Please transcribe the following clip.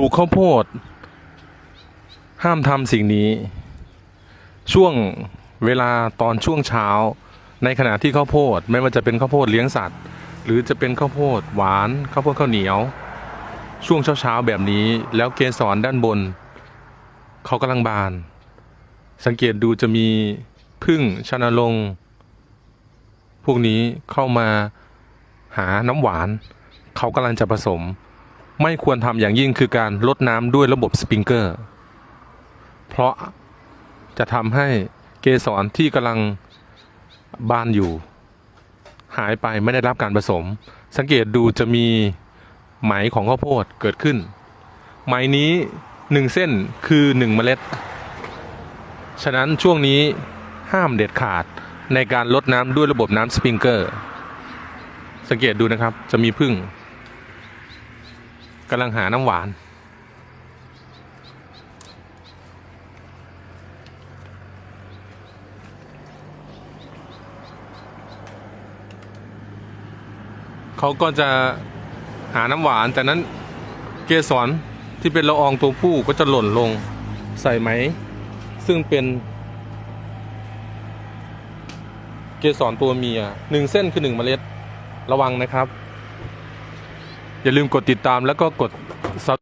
ลูกข้าวโพด ห้ามทำสิ่งนี้ ช่วงเวลาตอนช่วงเช้า ในขณะที่ข้าวโพด ไม่ว่าจะเป็นข้าวโพดเลี้ยงสัตว์ หรือจะเป็นข้าวโพดหวานข้าวโพดข้าวเหนียว ช่วงเช้าๆแบบนี้ แล้วเกสรด้านบนเขากำลังบาน สังเกตดูจะมีพึ่งชนลง พวกนี้เข้ามาหาน้ำหวาน เขากำลังจะผสม ไม่ควรทำอย่างยิ่งคือการลดน้ำด้วยระบบสปริงเกอร์ เพราะจะทำให้เกสรที่กำลังบานอยู่ หายไปไม่ได้รับการผสม สังเกตดูจะมีไหมของข้าวโพดเกิดขึ้น ไหมนี้หนึ่งเส้นคือหนึ่งเมล็ด ฉะนั้นช่วงนี้ห้ามเด็ดขาดในการลดน้ำด้วยระบบน้ำสปริงเกอร์ สังเกตดูนะครับจะมีพึ่ง กำลังหาน้ำหวาน เขาก็จะหาน้ำหวานจากนั้นเกสรที่เป็นละอองตัวผู้ก็จะหล่นลงใส่ไหม ซึ่งเป็นเกสรตัวเมียหนึ่งเส้นคือหนึ่งเมล็ดระวังนะครับ อย่าลืมกดติดตามแล้วก็กด